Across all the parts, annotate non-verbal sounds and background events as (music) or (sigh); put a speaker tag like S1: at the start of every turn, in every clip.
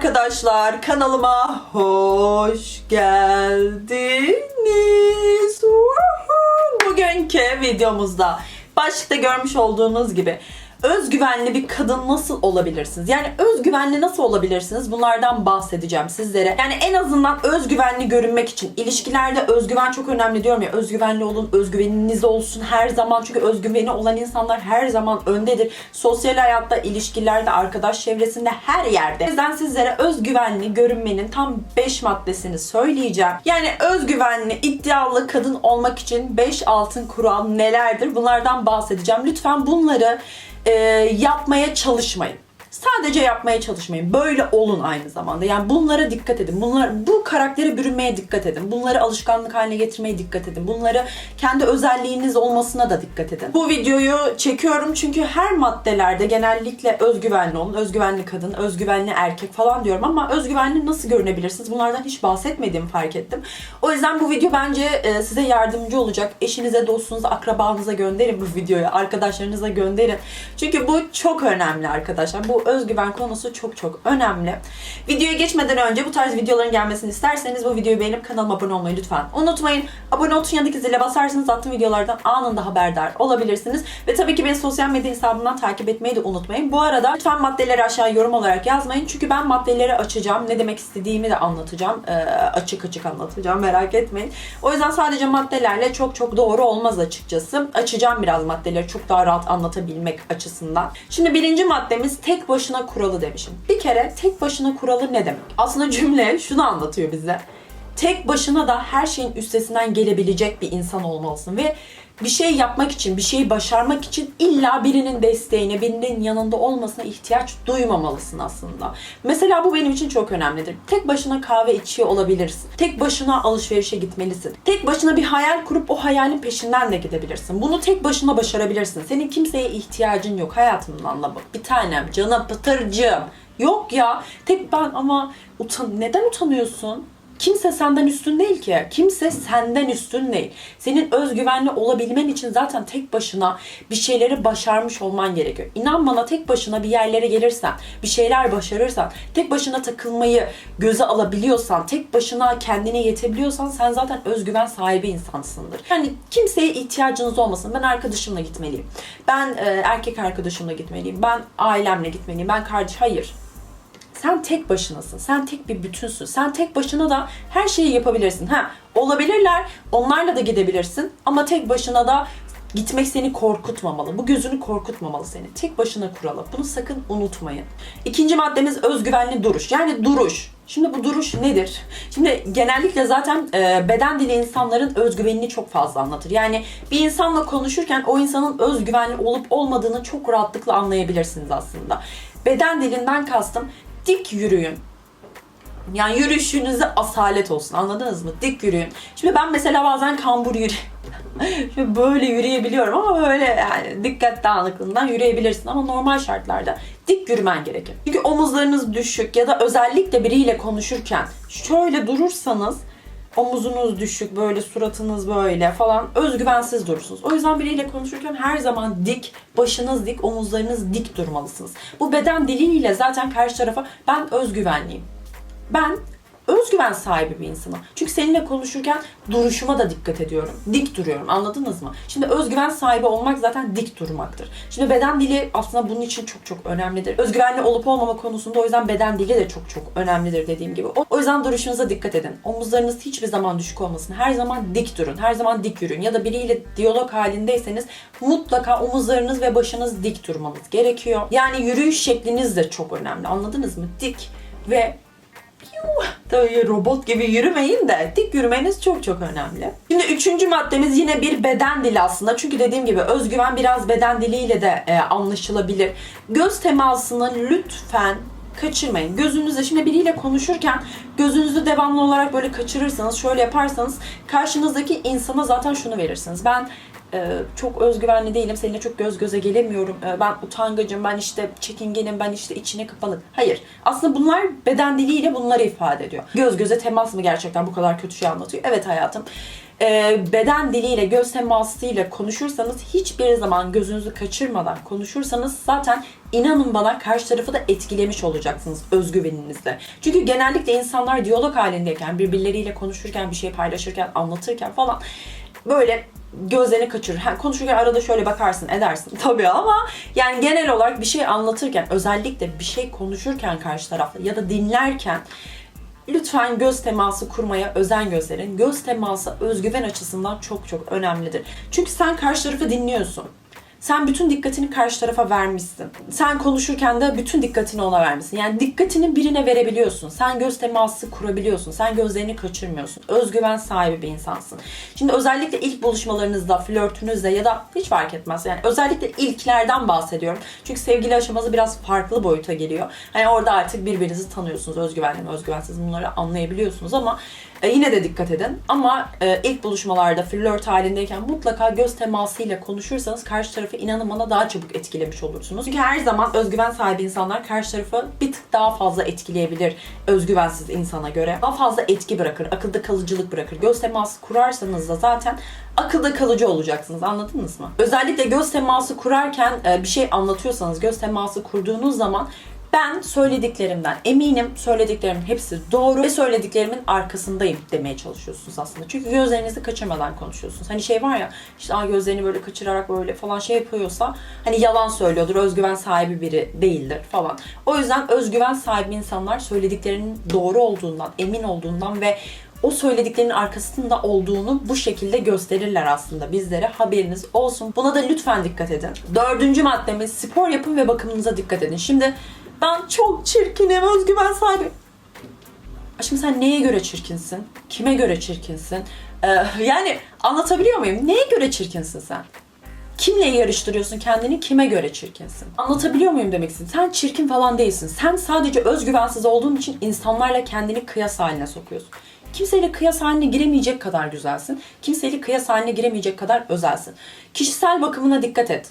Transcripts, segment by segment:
S1: arkadaşlar kanalıma hoş geldiniz. Bugünkü videomuzda başlıkta görmüş olduğunuz gibi özgüvenli bir kadın nasıl olabilirsiniz? Yani özgüvenli nasıl olabilirsiniz? Bunlardan bahsedeceğim sizlere. Yani en azından özgüvenli görünmek için ilişkilerde özgüven çok önemli diyorum ya. Özgüvenli olun, özgüveniniz olsun her zaman. Çünkü özgüveni olan insanlar her zaman öndedir. Sosyal hayatta, ilişkilerde, arkadaş çevresinde her yerde. O yüzden sizlere özgüvenli görünmenin tam 5 maddesini söyleyeceğim. Yani özgüvenli, iddialı kadın olmak için 5 altın kural nelerdir? Bunlardan bahsedeceğim. Lütfen bunları e, yapmaya çalışmayın. Sadece yapmaya çalışmayın. Böyle olun aynı zamanda. Yani bunlara dikkat edin. Bunlar bu karaktere bürünmeye dikkat edin. Bunları alışkanlık haline getirmeye dikkat edin. Bunları kendi özelliğiniz olmasına da dikkat edin. Bu videoyu çekiyorum çünkü her maddelerde genellikle özgüvenli olun, özgüvenli kadın, özgüvenli erkek falan diyorum ama özgüvenli nasıl görünebilirsiniz? Bunlardan hiç bahsetmediğimi fark ettim. O yüzden bu video bence e, size yardımcı olacak. Eşinize, dostunuza, akrabanıza gönderin bu videoyu. Arkadaşlarınıza gönderin. Çünkü bu çok önemli arkadaşlar. Bu özgüven konusu çok çok önemli. Videoya geçmeden önce bu tarz videoların gelmesini isterseniz bu videoyu beğenip kanalıma abone olmayı lütfen unutmayın. Abone ol yanındaki zile basarsanız attığım videolardan anında haberdar olabilirsiniz. Ve tabii ki beni sosyal medya hesabımdan takip etmeyi de unutmayın. Bu arada lütfen maddeleri aşağı yorum olarak yazmayın. Çünkü ben maddeleri açacağım. Ne demek istediğimi de anlatacağım. Ee, açık açık anlatacağım merak etmeyin. O yüzden sadece maddelerle çok çok doğru olmaz açıkçası. Açacağım biraz maddeleri çok daha rahat anlatabilmek açısından. Şimdi birinci maddemiz tek başına kuralı demişim. Bir kere tek başına kuralı ne demek? Aslında cümle şunu anlatıyor bize. Tek başına da her şeyin üstesinden gelebilecek bir insan olmalısın ve bir şey yapmak için, bir şeyi başarmak için illa birinin desteğine, birinin yanında olmasına ihtiyaç duymamalısın aslında. Mesela bu benim için çok önemlidir. Tek başına kahve içiyor olabilirsin. Tek başına alışverişe gitmelisin. Tek başına bir hayal kurup o hayalin peşinden de gidebilirsin. Bunu tek başına başarabilirsin. Senin kimseye ihtiyacın yok. Hayatının anlamı. Bir tanem, canım, pıtırcığım. Yok ya. Tek ben ama utan neden utanıyorsun? Kimse senden üstün değil ki. Kimse senden üstün değil. Senin özgüvenli olabilmen için zaten tek başına bir şeyleri başarmış olman gerekiyor. İnan bana tek başına bir yerlere gelirsen, bir şeyler başarırsan, tek başına takılmayı göze alabiliyorsan, tek başına kendine yetebiliyorsan sen zaten özgüven sahibi insansındır. Yani kimseye ihtiyacınız olmasın. Ben arkadaşımla gitmeliyim. Ben e, erkek arkadaşımla gitmeliyim. Ben ailemle gitmeliyim. Ben kardeş hayır. Sen tek başınasın. Sen tek bir bütünsün. Sen tek başına da her şeyi yapabilirsin. Ha, olabilirler. Onlarla da gidebilirsin. Ama tek başına da gitmek seni korkutmamalı. Bu gözünü korkutmamalı seni. Tek başına kuralı. Bunu sakın unutmayın. İkinci maddemiz özgüvenli duruş. Yani duruş. Şimdi bu duruş nedir? Şimdi genellikle zaten e, beden dili insanların özgüvenini çok fazla anlatır. Yani bir insanla konuşurken o insanın özgüvenli olup olmadığını çok rahatlıkla anlayabilirsiniz aslında. Beden dilinden kastım dik yürüyün. Yani yürüyüşünüzde asalet olsun anladınız mı? Dik yürüyün. Şimdi ben mesela bazen kambur yürü (laughs) Şimdi böyle yürüyebiliyorum ama böyle yani dikkat dağınıklığından yürüyebilirsin ama normal şartlarda dik yürümen gerekir. Çünkü omuzlarınız düşük ya da özellikle biriyle konuşurken şöyle durursanız omuzunuz düşük, böyle suratınız böyle falan özgüvensiz durursunuz. O yüzden biriyle konuşurken her zaman dik, başınız dik, omuzlarınız dik durmalısınız. Bu beden diliyle zaten karşı tarafa ben özgüvenliyim. Ben özgüven sahibi bir insanım. Çünkü seninle konuşurken duruşuma da dikkat ediyorum. Dik duruyorum. Anladınız mı? Şimdi özgüven sahibi olmak zaten dik durmaktır. Şimdi beden dili aslında bunun için çok çok önemlidir. Özgüvenli olup olmama konusunda o yüzden beden dili de çok çok önemlidir dediğim gibi. O, yüzden duruşunuza dikkat edin. Omuzlarınız hiçbir zaman düşük olmasın. Her zaman dik durun. Her zaman dik yürüyün. Ya da biriyle diyalog halindeyseniz mutlaka omuzlarınız ve başınız dik durmanız gerekiyor. Yani yürüyüş şekliniz de çok önemli. Anladınız mı? Dik ve Tabii robot gibi yürümeyin de dik yürümeniz çok çok önemli. Şimdi üçüncü maddemiz yine bir beden dili aslında. Çünkü dediğim gibi özgüven biraz beden diliyle de e, anlaşılabilir. Göz temasını lütfen kaçırmayın. Gözünüzle şimdi biriyle konuşurken gözünüzü devamlı olarak böyle kaçırırsanız, şöyle yaparsanız karşınızdaki insana zaten şunu verirsiniz. Ben çok özgüvenli değilim, seninle çok göz göze gelemiyorum, e, ben utangacım, ben işte çekingenim, ben işte içine kapalı. Hayır. Aslında bunlar beden diliyle bunları ifade ediyor. Göz göze temas mı gerçekten bu kadar kötü şey anlatıyor? Evet hayatım. E, beden diliyle, göz temasıyla konuşursanız hiçbir zaman gözünüzü kaçırmadan konuşursanız zaten inanın bana karşı tarafı da etkilemiş olacaksınız özgüveninizle. Çünkü genellikle insanlar diyalog halindeyken, birbirleriyle konuşurken, bir şey paylaşırken, anlatırken falan böyle gözlerini kaçırır. Ha, konuşurken arada şöyle bakarsın edersin (laughs) tabii ama yani genel olarak bir şey anlatırken özellikle bir şey konuşurken karşı tarafla ya da dinlerken lütfen göz teması kurmaya özen gösterin. Göz teması özgüven açısından çok çok önemlidir. Çünkü sen karşı tarafı dinliyorsun. Sen bütün dikkatini karşı tarafa vermişsin. Sen konuşurken de bütün dikkatini ona vermişsin. Yani dikkatini birine verebiliyorsun. Sen göz teması kurabiliyorsun. Sen gözlerini kaçırmıyorsun. Özgüven sahibi bir insansın. Şimdi özellikle ilk buluşmalarınızda, flörtünüzde ya da hiç fark etmez. Yani özellikle ilklerden bahsediyorum. Çünkü sevgili aşaması biraz farklı boyuta geliyor. Hani orada artık birbirinizi tanıyorsunuz. Özgüvenli mi, özgüvensiz bunları anlayabiliyorsunuz ama e, yine de dikkat edin. Ama e, ilk buluşmalarda flört halindeyken mutlaka göz temasıyla konuşursanız karşı tarafı inanın bana daha çabuk etkilemiş olursunuz. Çünkü her zaman özgüven sahibi insanlar karşı tarafı bir tık daha fazla etkileyebilir özgüvensiz insana göre. Daha fazla etki bırakır, akılda kalıcılık bırakır. Göz teması kurarsanız da zaten akılda kalıcı olacaksınız. Anladınız mı? Özellikle göz teması kurarken e, bir şey anlatıyorsanız, göz teması kurduğunuz zaman ben söylediklerimden eminim söylediklerimin hepsi doğru ve söylediklerimin arkasındayım demeye çalışıyorsunuz aslında. Çünkü gözlerinizi kaçırmadan konuşuyorsunuz. Hani şey var ya işte gözlerini böyle kaçırarak böyle falan şey yapıyorsa hani yalan söylüyordur, özgüven sahibi biri değildir falan. O yüzden özgüven sahibi insanlar söylediklerinin doğru olduğundan, emin olduğundan ve o söylediklerinin arkasında olduğunu bu şekilde gösterirler aslında bizlere. Haberiniz olsun. Buna da lütfen dikkat edin. Dördüncü maddemiz spor yapın ve bakımınıza dikkat edin. Şimdi ben çok çirkinim, özgüven sahibi. Şimdi sen neye göre çirkinsin? Kime göre çirkinsin? Ee, yani anlatabiliyor muyum? Neye göre çirkinsin sen? Kimle yarıştırıyorsun kendini? Kime göre çirkinsin? Anlatabiliyor muyum demek istedim? Sen çirkin falan değilsin. Sen sadece özgüvensiz olduğun için insanlarla kendini kıyas haline sokuyorsun. Kimseyle kıyas haline giremeyecek kadar güzelsin. Kimseyle kıyas haline giremeyecek kadar özelsin. Kişisel bakımına dikkat et.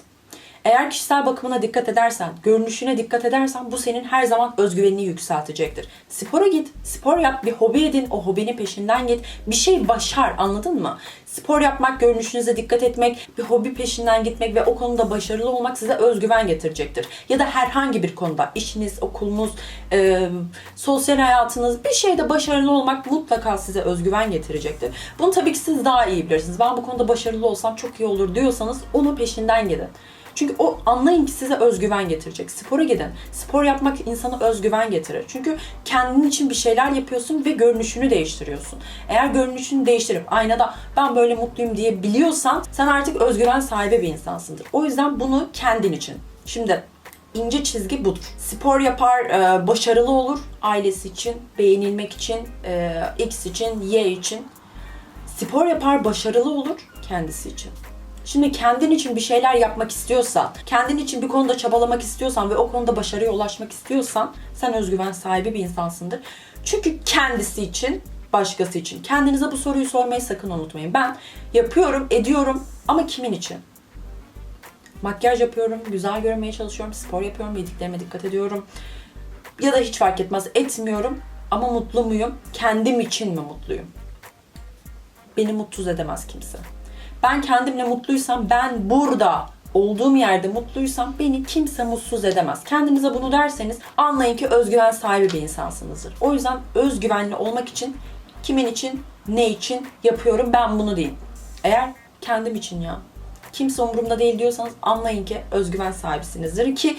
S1: Eğer kişisel bakımına dikkat edersen, görünüşüne dikkat edersen bu senin her zaman özgüvenini yükseltecektir. Spora git, spor yap, bir hobi edin, o hobinin peşinden git. Bir şey başar, anladın mı? Spor yapmak, görünüşünüze dikkat etmek, bir hobi peşinden gitmek ve o konuda başarılı olmak size özgüven getirecektir. Ya da herhangi bir konuda, işiniz, okulunuz, e, sosyal hayatınız, bir şeyde başarılı olmak mutlaka size özgüven getirecektir. Bunu tabii ki siz daha iyi bilirsiniz. Ben bu konuda başarılı olsam çok iyi olur diyorsanız onu peşinden gidin. Çünkü o anlayın ki size özgüven getirecek. Spora gidin. Spor yapmak insana özgüven getirir. Çünkü kendin için bir şeyler yapıyorsun ve görünüşünü değiştiriyorsun. Eğer görünüşünü değiştirip aynada ben böyle mutluyum diye biliyorsan sen artık özgüven sahibi bir insansındır. O yüzden bunu kendin için. Şimdi ince çizgi budur. Spor yapar, e, başarılı olur ailesi için, beğenilmek için, e, X için, Y için. Spor yapar, başarılı olur kendisi için. Şimdi kendin için bir şeyler yapmak istiyorsan, kendin için bir konuda çabalamak istiyorsan ve o konuda başarıya ulaşmak istiyorsan sen özgüven sahibi bir insansındır. Çünkü kendisi için, başkası için. Kendinize bu soruyu sormayı sakın unutmayın. Ben yapıyorum, ediyorum ama kimin için? Makyaj yapıyorum, güzel görmeye çalışıyorum, spor yapıyorum, yediklerime dikkat ediyorum. Ya da hiç fark etmez etmiyorum ama mutlu muyum? Kendim için mi mutluyum? Beni mutsuz edemez kimse. Ben kendimle mutluysam, ben burada olduğum yerde mutluysam beni kimse mutsuz edemez. Kendinize bunu derseniz anlayın ki özgüven sahibi bir insansınızdır. O yüzden özgüvenli olmak için kimin için, ne için yapıyorum ben bunu diyeyim. Eğer kendim için ya kimse umurumda değil diyorsanız anlayın ki özgüven sahibisinizdir ki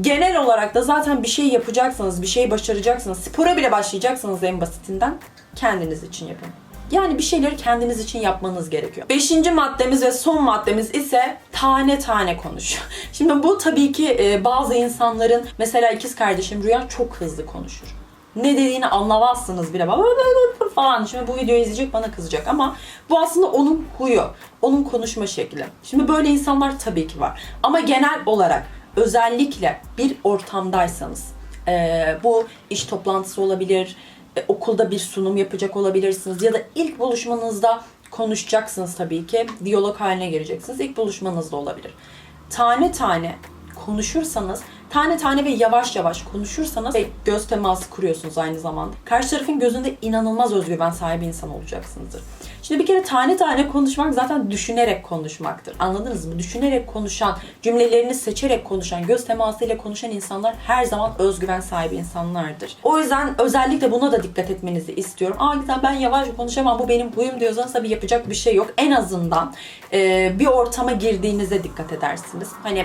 S1: genel olarak da zaten bir şey yapacaksanız, bir şey başaracaksınız, spora bile başlayacaksanız en basitinden kendiniz için yapın. Yani bir şeyleri kendiniz için yapmanız gerekiyor. Beşinci maddemiz ve son maddemiz ise tane tane konuş. (laughs) Şimdi bu tabii ki e, bazı insanların mesela ikiz kardeşim Rüya çok hızlı konuşur. Ne dediğini anlamazsınız bile. falan. Şimdi bu videoyu izleyecek bana kızacak ama bu aslında onun huyu. Onun konuşma şekli. Şimdi böyle insanlar tabii ki var. Ama genel olarak özellikle bir ortamdaysanız e, bu iş toplantısı olabilir, e, okulda bir sunum yapacak olabilirsiniz ya da ilk buluşmanızda konuşacaksınız tabii ki. Diyalog haline gireceksiniz. İlk buluşmanız da olabilir. Tane tane konuşursanız, tane tane ve yavaş yavaş konuşursanız ve göz teması kuruyorsunuz aynı zamanda. Karşı tarafın gözünde inanılmaz özgüven sahibi insan olacaksınızdır. Şimdi bir kere tane tane konuşmak zaten düşünerek konuşmaktır. Anladınız mı? Düşünerek konuşan, cümlelerini seçerek konuşan, göz temasıyla konuşan insanlar her zaman özgüven sahibi insanlardır. O yüzden özellikle buna da dikkat etmenizi istiyorum. Aa güzel ben yavaş konuşamam bu benim huyum diyorsanız tabii yapacak bir şey yok. En azından e, bir ortama girdiğinizde dikkat edersiniz. Hani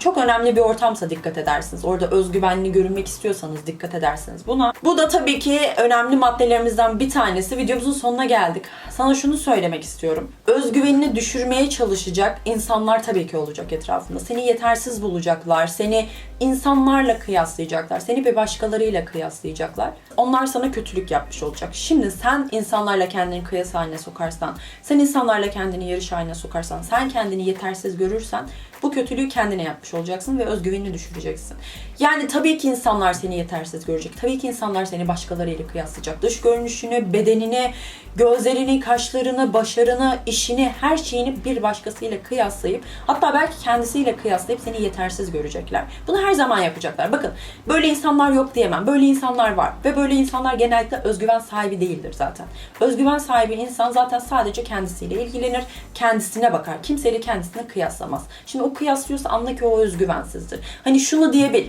S1: çok önemli bir ortamsa dikkat edersiniz. Orada özgüvenli görünmek istiyorsanız dikkat edersiniz buna. Bu da tabii ki önemli maddelerimizden bir tanesi. Videomuzun sonuna geldik. Sana şunu söylemek istiyorum. Özgüvenini düşürmeye çalışacak insanlar tabii ki olacak etrafında. Seni yetersiz bulacaklar. Seni insanlarla kıyaslayacaklar. Seni bir başkalarıyla kıyaslayacaklar. Onlar sana kötülük yapmış olacak. Şimdi sen insanlarla kendini kıyas haline sokarsan, sen insanlarla kendini yarış haline sokarsan, sen kendini yetersiz görürsen bu kötülüğü kendine yapmış olacaksın ve özgüvenini düşüreceksin. Yani tabii ki insanlar seni yetersiz görecek. Tabii ki insanlar seni başkalarıyla kıyaslayacak. Dış görünüşünü, bedenini, gözlerini, kaşlarını, başarını, işini, her şeyini bir başkasıyla kıyaslayıp hatta belki kendisiyle kıyaslayıp seni yetersiz görecekler. Bunu her zaman yapacaklar. Bakın böyle insanlar yok diyemem. Böyle insanlar var ve böyle insanlar genellikle özgüven sahibi değildir zaten. Özgüven sahibi insan zaten sadece kendisiyle ilgilenir, kendisine bakar. Kimseyle kendisini kıyaslamaz. Şimdi o kıyaslıyorsa anla ki o özgüvensizdir. Hani şunu diyebil.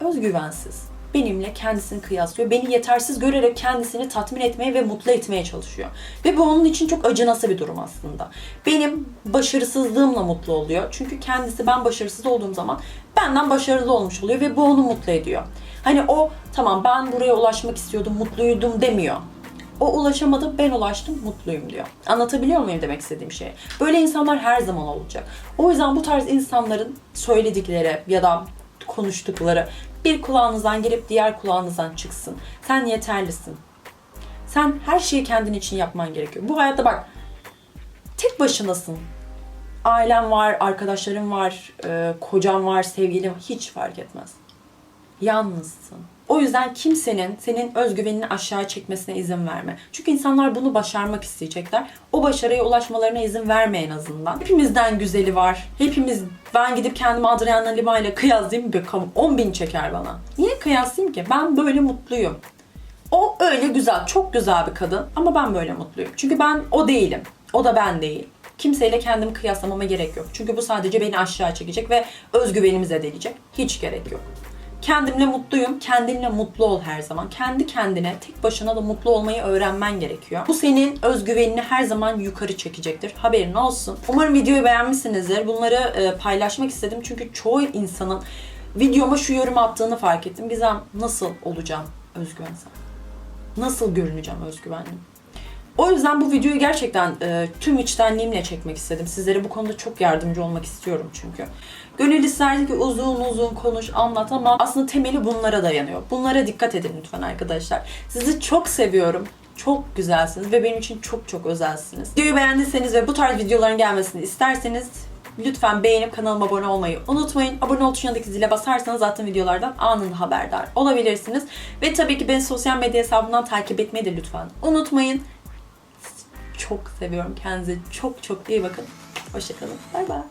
S1: Özgüvensiz. Benimle kendisini kıyaslıyor. Beni yetersiz görerek kendisini tatmin etmeye ve mutlu etmeye çalışıyor. Ve bu onun için çok acınası bir durum aslında. Benim başarısızlığımla mutlu oluyor. Çünkü kendisi ben başarısız olduğum zaman benden başarılı olmuş oluyor ve bu onu mutlu ediyor. Hani o tamam ben buraya ulaşmak istiyordum, mutluydum demiyor. O ulaşamadı, ben ulaştım, mutluyum diyor. Anlatabiliyor muyum demek istediğim şey? Böyle insanlar her zaman olacak. O yüzden bu tarz insanların söyledikleri ya da konuştukları bir kulağınızdan gelip diğer kulağınızdan çıksın. Sen yeterlisin. Sen her şeyi kendin için yapman gerekiyor. Bu hayatta bak tek başınasın. Ailen var, arkadaşların var, e, kocan var, sevgilin. Hiç fark etmez. Yalnızsın. O yüzden kimsenin senin özgüvenini aşağı çekmesine izin verme. Çünkü insanlar bunu başarmak isteyecekler. O başarıya ulaşmalarına izin verme en azından. Hepimizden güzeli var. Hepimiz ben gidip kendimi Adriana Lima ile kıyaslayayım bakalım 10 bin çeker bana. Niye kıyaslayayım ki? Ben böyle mutluyum. O öyle güzel, çok güzel bir kadın ama ben böyle mutluyum. Çünkü ben o değilim. O da ben değil. Kimseyle kendimi kıyaslamama gerek yok. Çünkü bu sadece beni aşağı çekecek ve özgüvenimi zedeleyecek. Hiç gerek yok. Kendimle mutluyum. Kendinle mutlu ol her zaman. Kendi kendine tek başına da mutlu olmayı öğrenmen gerekiyor. Bu senin özgüvenini her zaman yukarı çekecektir. Haberin olsun. Umarım videoyu beğenmişsinizdir. Bunları e, paylaşmak istedim. Çünkü çoğu insanın videoma şu yorum attığını fark ettim. Gizem nasıl olacağım özgüvensel? Nasıl görüneceğim özgüvenli? O yüzden bu videoyu gerçekten e, tüm içtenliğimle çekmek istedim. Sizlere bu konuda çok yardımcı olmak istiyorum çünkü. Gönül isterdi ki uzun uzun konuş, anlat ama aslında temeli bunlara dayanıyor. Bunlara dikkat edin lütfen arkadaşlar. Sizi çok seviyorum. Çok güzelsiniz ve benim için çok çok özelsiniz. Videoyu beğendiyseniz ve bu tarz videoların gelmesini isterseniz lütfen beğenip kanalıma abone olmayı unutmayın. Abone ol tuşundaki zile basarsanız zaten videolardan anında haberdar olabilirsiniz. Ve tabii ki beni sosyal medya hesabından takip etmeyi de lütfen unutmayın çok seviyorum. Kendinize çok çok iyi bakın. Hoşçakalın. Bay bay.